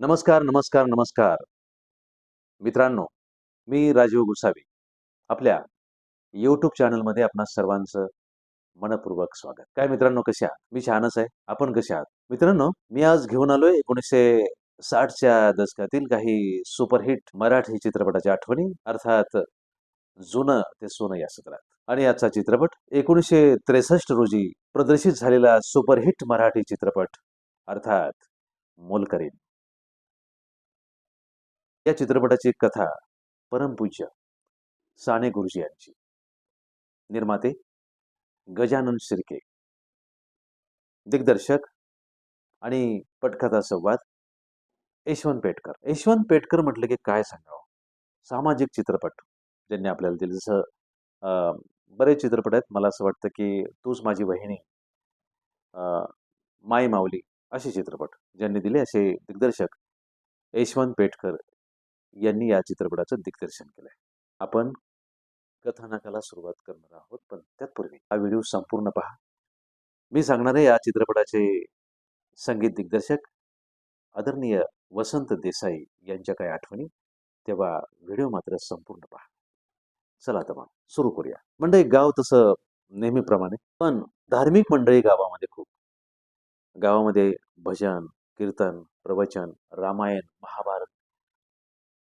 नमस्कार नमस्कार नमस्कार. मित्रांनो मी राजीव गोसावी आपल्या यूट्यूब चॅनलमध्ये आपणा सर्वांचं मनपूर्वक स्वागत. काय मित्रांनो कसे आहात? मी छानच आहे. आपण कसे आहात? मित्रांनो मी आज घेऊन आलोय एकोणीसशे साठच्या दशकातील काही सुपरहिट मराठी चित्रपटाच्या आठवणी अर्थात जुनं ते सोनं या सत्रात. आणि याचा चित्रपट एकोणीसशे त्रेसष्ट रोजी प्रदर्शित झालेला सुपरहिट मराठी चित्रपट अर्थात मोलकरीण या चित्रपटाची कथा परमपूज्य साने गुरुजी यांची. निर्माते गजानन शिर्के. दिग्दर्शक आणि पटकथा संवाद यशवंत पेटकर. यशवंत पेटकर म्हटलं की काय सांगावं? सामाजिक चित्रपट ज्यांनी आपल्याला दिले. जसं बरेच चित्रपट आहेत. मला असं वाटतं की तूच माझी बहिणी माय माई माऊली असे चित्रपट ज्यांनी दिले असे दिग्दर्शक यशवंत पेटकर यांनी या चित्रपटाचं दिग्दर्शन केलंय. आपण कथानकाला सुरुवात करणार आहोत पण त्यापूर्वी हा व्हिडिओ संपूर्ण पहा. मी सांगणार आहे या चित्रपटाचे संगीत दिग्दर्शक आदरणीय वसंत देसाई यांच्या काही आठवणी तेव्हा व्हिडिओ मात्र संपूर्ण पहा. चला तर मग सुरू करूया. मंडळी गाव तसं नेहमीप्रमाणे पण धार्मिक मंडळी गावामध्ये खूप. गावामध्ये भजन कीर्तन प्रवचन रामायण महाभारत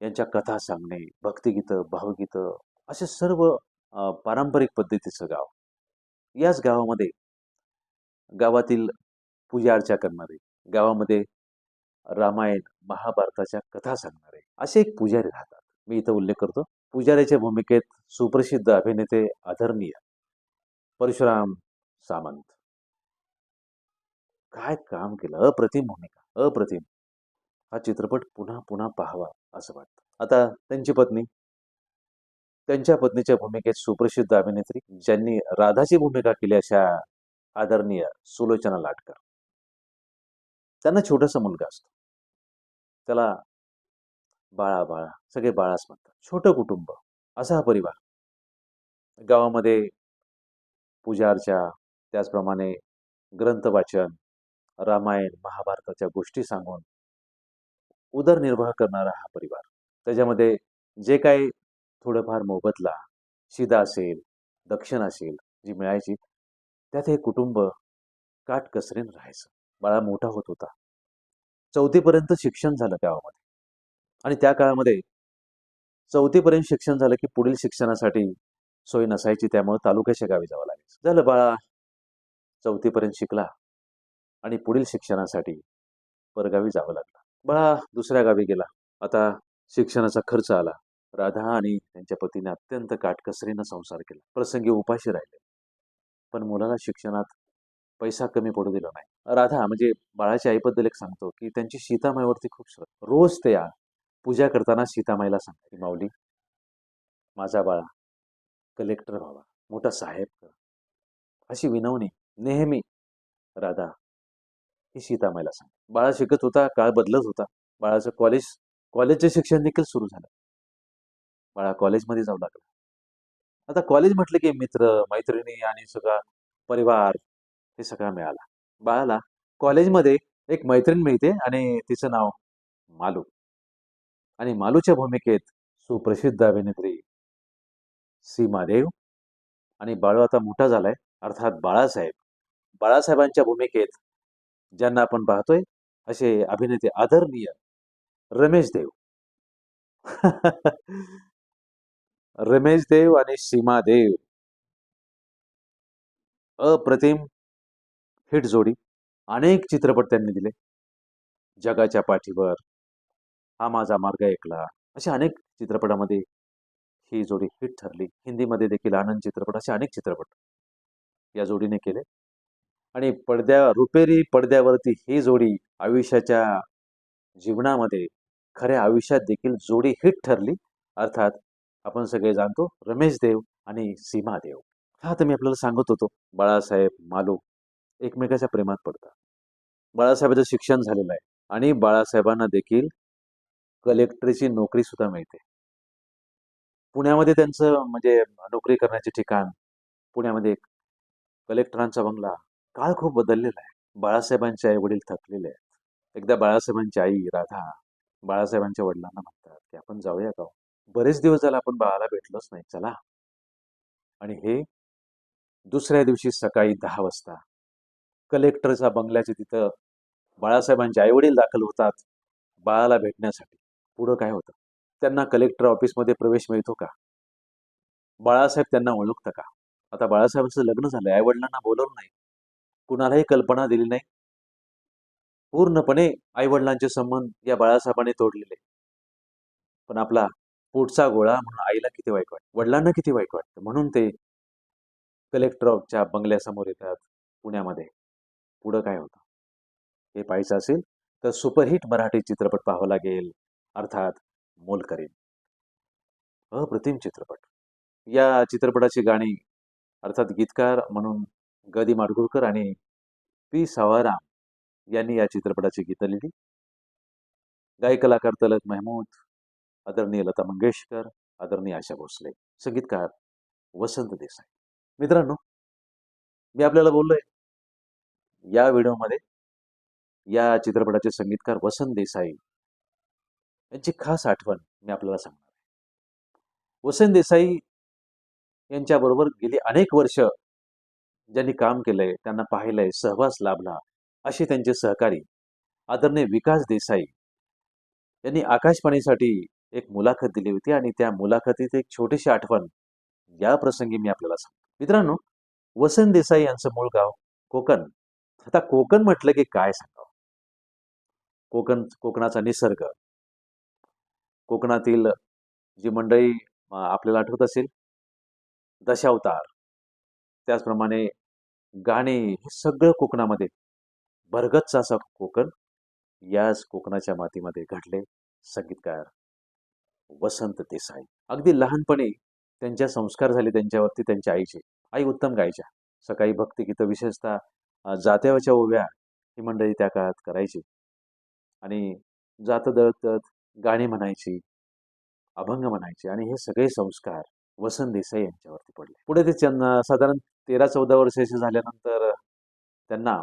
यांच्या कथा सांगणे भक्तिगीतं भावगीतं असे सर्व पारंपरिक पद्धतीचं गाव. याच गावामध्ये गावातील पूजा अर्चा करणारे गावामध्ये रामायण महाभारताच्या कथा सांगणारे असे एक पुजारी राहतात. मी इथं उल्लेख करतो. पुजाऱ्याच्या भूमिकेत सुप्रसिद्ध अभिनेते आदरणीय परशुराम सामंत. काय काम केलं? अप्रतिम भूमिका अप्रतिम. हा चित्रपट पुन्हा पुन्हा पाहावा. असं वाटतं. आता त्यांची पत्नी त्यांच्या पत्नीच्या भूमिकेत सुप्रसिद्ध अभिनेत्री ज्यांनी राधाची भूमिका केली अशा आदरणीय सुलोचना लाटकर. त्यांना छोटासा मुलगा असतो. त्याला बाळा बाळा सगळे बाळाच म्हणतात. छोटं कुटुंब असा हा परिवार. गावामध्ये पूजार्चा त्याचप्रमाणे ग्रंथ वाचन रामायण महाभारताच्या गोष्टी सांगून उदरनिर्वाह करणारा हा परिवार. त्याच्यामध्ये जे काही थोडंफार मोबदला शिदा असेल दक्षिण असेल जी मिळायची त्यात हे कुटुंब काटकसरीन राहायचं. बाळा मोठा होत होता. चौथीपर्यंत शिक्षण झालं गावामध्ये आणि त्या काळामध्ये चौथीपर्यंत शिक्षण झालं की पुढील शिक्षणासाठी सोय नसायची त्यामुळे तालुक्याच्या गावी जावं लागायचं. झालं बाळा. चौथीपर्यंत शिकला आणि पुढील शिक्षणासाठी परगावी जावं लागलं. बाळा दुसऱ्या गावी गेला. आता शिक्षणाचा खर्च आला. राधा आणि त्यांच्या पतीने अत्यंत काटकसरीनं संसार केला. प्रसंगी उपाशी राहिले. पण मुलाला शिक्षणात पैसा कमी पडू दिला नाही. राधा म्हणजे बाळाच्या आईबद्दल एक सांगतो की त्यांची सीतामाईवरती खूप श्रद्धा. रोज त्या पूजा करताना सीतामाईला सांगते माऊली माझा बाळा कलेक्टर व्हावा. मोठा साहेब कर. अशी विनवणी नेहमी राधा ही सीतामाईला सांगते. बाळा शिकत होता काळ बदलत होता. बाळाचं कॉलेज कॉलेजचे शिक्षण देखील सुरू झालं. बाळा कॉलेजमध्ये जाऊ लागला. आता कॉलेज म्हटलं की मित्र मैत्रिणी आणि सगळा परिवार हे सगळा मिळाला. बाळाला कॉलेजमध्ये एक मैत्रीण मिळते आणि तिचं नाव मालू. आणि मालूच्या भूमिकेत सुप्रसिद्ध अभिनेत्री सीमा देव आणि बाळू आता मोठा झालाय. अर्थात बाळासाहेब. बाळासाहेबांच्या भूमिकेत ज्यांना आपण पाहतोय असे अभिनेते आदरणीय रमेश देव. रमेश देव आणि सीमा देव. अप्रतिम हिट जोडी. अनेक चित्रपट त्यांनी दिले. जगाच्या पाठीवर हा माझा मार्ग ऐकला. अशा अनेक चित्रपटामध्ये ही जोडी हिट ठरली. हिंदीमध्ये देखील आनंद चित्रपट असे अनेक चित्रपट या जोडीने केले. आणि पडद्या रुपेरी पडद्यावरती ही जोडी आयुष्याच्या जीवनामध्ये खऱ्या आयुष्यात देखील जोडी हिट ठरली. अर्थात आपण सगळे जाणतो रमेश देव आणि सीमा देव. हा तर मी आपल्याला सांगत होतो. बाळासाहेब मालू एकमेकाच्या प्रेमात पडतात. बाळासाहेबाचं शिक्षण झालेलं आहे आणि बाळासाहेबांना देखील कलेक्टरची नोकरी सुद्धा मिळते. पुण्यामध्ये त्यांचं म्हणजे नोकरी करण्याचे ठिकाण पुण्यामध्ये कलेक्टरांचा बंगला काळ खूप बदललेला आहे. बाळासाहेबांचे आई वडील थकलेले आहेत. एकदा बाळासाहेबांची आई राधा बाळासाहेबांच्या वडिलांना म्हणतात की आपण जाऊया का हो? बरेच दिवस झाला आपण बाळाला भेटलोच नाही. चला. आणि हे दुसऱ्या दिवशी सकाळी दहा वाजता कलेक्टरच्या बंगल्याच्या तिथं बाळासाहेबांचे आईवडील दाखल होतात बाळाला भेटण्यासाठी. पुढं काय होतं? त्यांना कलेक्टर ऑफिसमध्ये प्रवेश मिळतो का? बाळासाहेब त्यांना ओळखतं का? आता बाळासाहेबांचं लग्न झालंय. आई वडिलांना बोलवलं नाही. कुणालाही कल्पना दिली नाही. पूर्णपणे आईवडिलांचे संबंध या बाळासाहेबांनी तोडलेले. पण आपला पुढचा गोळा म्हणून आईला किती वाईट वाटतं? वडिलांना किती वाईट वाटतं? म्हणून ते कलेक्टरच्या बंगल्यासमोर येतात पुण्यामध्ये. पुढं काय होतं? हे पाहायचं असेल तर सुपरहिट मराठी चित्रपट पाहावा लागेल अर्थात मोलकरीण अप्रतिम चित्रपट. या चित्रपटाची गाणी अर्थात गीतकार म्हणून ग माडगुळकर आणि पी सावाराम यांनी या चित्रपटाची गीतं लिहिली. गायक कलाकार तलत महमूद आदरणीय लता मंगेशकर आदरणीय आशा भोसले संगीतकार वसंत देसाई. मित्रांनो मी आपल्याला बोललोय या व्हिडिओमध्ये या चित्रपटाचे संगीतकार वसंत देसाई यांची खास आठवण मी आपल्याला सांगणार आहे. वसंत देसाई यांच्याबरोबर गेली अनेक वर्ष ज्यांनी काम केलंय त्यांना पाहिलंय सहवास लाभला असे त्यांचे सहकारी आदरणीय विकास देसाई यांनी आकाशवाणीसाठी एक मुलाखत दिली होती आणि त्या मुलाखतीत एक छोटीशी आठवण या प्रसंगी मी आपल्याला सांगतो. मित्रांनो वसंत देसाई यांचं मूळ गाव कोकण. आता कोकण म्हटलं की काय सांगावं? कोकण कोकणाचा निसर्ग. कोकणातील जी मंडळी आपल्याला आठवत असेल दशावतार. त्याचप्रमाणे गाणे हे सगळं कोकणामध्ये भरगच्च असा कोकण याच कोकणाच्या मातीमध्ये घडले संगीतकार वसंत देसाई. अगदी लहानपणी त्यांच्या संस्कार झाले त्यांच्यावरती त्यांच्या आईचे. आई उत्तम गायच्या. सकाळी भक्तिगीतं विशेषतः जात्यावरच्या ओव्या ही मंडळी त्या काळात करायची. आणि जात दळत गाणी म्हणायची अभंग म्हणायचे आणि हे सगळे संस्कार वसंत देसाई यांच्यावरती पडले. पुढे ते त्यांना साधारण तेरा चौदा वर्षाचे झाल्यानंतर त्यांना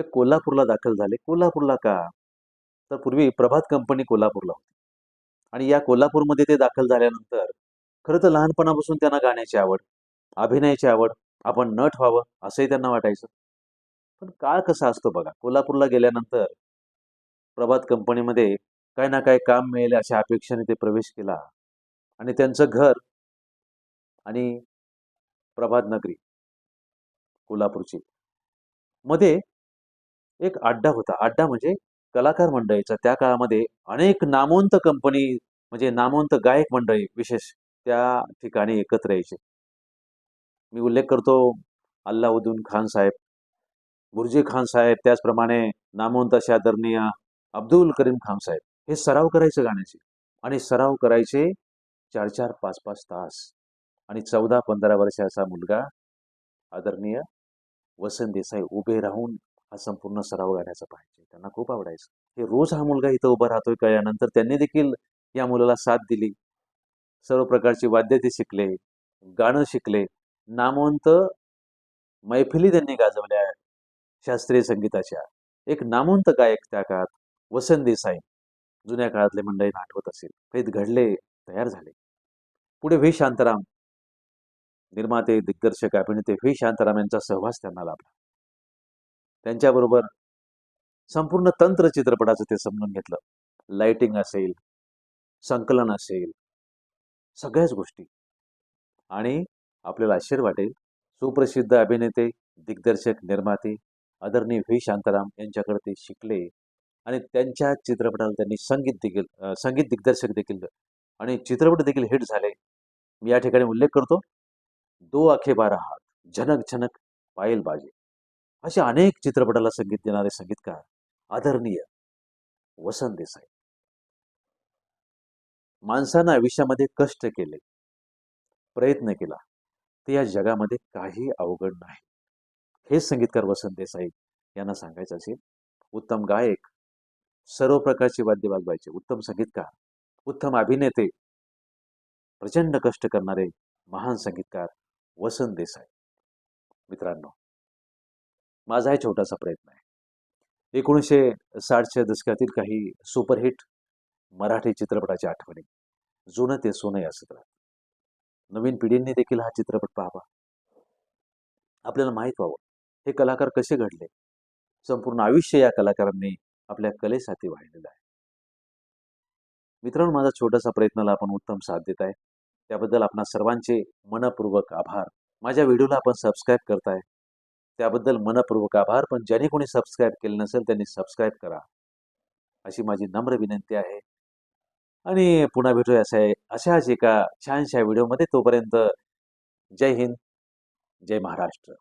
ते कोल्हापूरला दाखल झाले. कोल्हापूरला का? तर पूर्वी प्रभात कंपनी कोल्हापूरला होती. आणि या कोल्हापूरमध्ये ते दाखल झाल्यानंतर खरं तर लहानपणापासून त्यांना गाण्याची आवड अभिनयाची आवड आपण नट व्हावं असंही त्यांना वाटायचं. पण काळ कसा असतो बघा. कोल्हापूरला गेल्यानंतर प्रभात कंपनीमध्ये काय ना काय काम मिळेल अशा अपेक्षेने ते प्रवेश केला. आणि त्यांचं घर आणि प्रभात नगरी कोल्हापूरची मध्ये एक अड्डा होता. अड्डा म्हणजे कलाकार मंडळीचा. त्या काळामध्ये अनेक नामवंत कंपनी म्हणजे नामवंत गायक मंडळी विशेष त्या ठिकाणी एकत्र यायचे. मी उल्लेख करतो अल्लाउद्दीन खान साहेब गुरुजी खान साहेब त्याचप्रमाणे नामवंत असे आदरणीय अब्दुल करीम खान साहेब. हे सराव करायचे गाण्याचे. आणि सराव करायचे चार चार पाच पाच तास. आणि चौदा पंधरा वर्षाचा मुलगा आदरणीय वसंत देसाई उभे राहून हा संपूर्ण सराव गाण्याचा पाहायचे त्यांना खूप आवडायचं. हे रोज हा मुलगा इथं उभा राहतोय कळल्यानंतर त्यांनी देखील या मुलाला साथ दिली. सर्व प्रकारची वाद्य ते शिकले गाणं शिकले. नामवंत मैफिली त्यांनी गाजवल्या शास्त्रीय संगीताच्या. एक नामवंत गायक त्या काळात वसंत देसाई. जुन्या काळातले मंडळींना आठवत असेल. फेत घडले तयार झाले. पुढे व्ही शांताराम. निर्माते दिग्दर्शक अभिनेते व्ही शांताराम यांचा सहवास त्यांना लाभला. त्यांच्याबरोबर संपूर्ण तंत्र चित्रपटाचं ते समजून घेतलं. लाइटिंग असेल संकलन असेल सगळ्याच गोष्टी. आणि आपल्याला आश्चर्य वाटेल. सुप्रसिद्ध अभिनेते दिग्दर्शक निर्माते आदरणीय व्ही. शांताराम यांच्याकडे ते शिकले आणि त्यांच्या चित्रपटाला त्यांनी संगीत देखील संगीत दिग्दर्शक देखील आणि चित्रपट देखील हिट झाले. मी या ठिकाणी उल्लेख करतो. दो आखे बारा हात झनक झनक पायल बाजे. अशा अनेक चित्रपटाला संगीत देणारे संगीतकार आदरणीय वसंत देसाई. माणसानं आयुष्यामध्ये कष्ट केले प्रयत्न केला ते या जगामध्ये काही अवघड नाही. हेच संगीतकार वसंत देसाई यांना सांगायचं असेल. उत्तम गायक सर्व प्रकारचे वाद्य वाजवायचे उत्तम संगीतकार उत्तम अभिनेते प्रचंड कष्ट करणारे महान संगीतकार वसंत देसाई. मित्रांनो माझा हे छोटासा प्रयत्न आहे. एकोणीसशे साठच्या दशकातील काही सुपरहिट मराठी चित्रपटाच्या आठवणी. जुनं ते सोनं या सत्रात. नवीन पिढींनी देखील हा चित्रपट पाहावा. आपल्याला माहीत व्हावं हे कलाकार कसे घडले? संपूर्ण आयुष्य या कलाकारांनी आपल्या कलेसाठी वाहिलेलं आहे. मित्रांनो माझा छोटासा प्रयत्नाला आपण उत्तम साथ देत आहे. त्याबद्दल आपणा सर्वांचे मनपूर्वक आभार. माझ्या व्हिडिओला आपण सबस्क्राईब करताय. त्याबद्दल मनपूर्वक आभार. पण ज्यांनी कोणी सबस्क्राईब केलं नसेल त्यांनी सबस्क्राईब करा. अशी माझी नम्र विनंती आहे. आणि पुन्हा भेटूया अशा अशाच एका छानशा व्हिडिओमध्ये. तोपर्यंत जय हिंद जय महाराष्ट्र.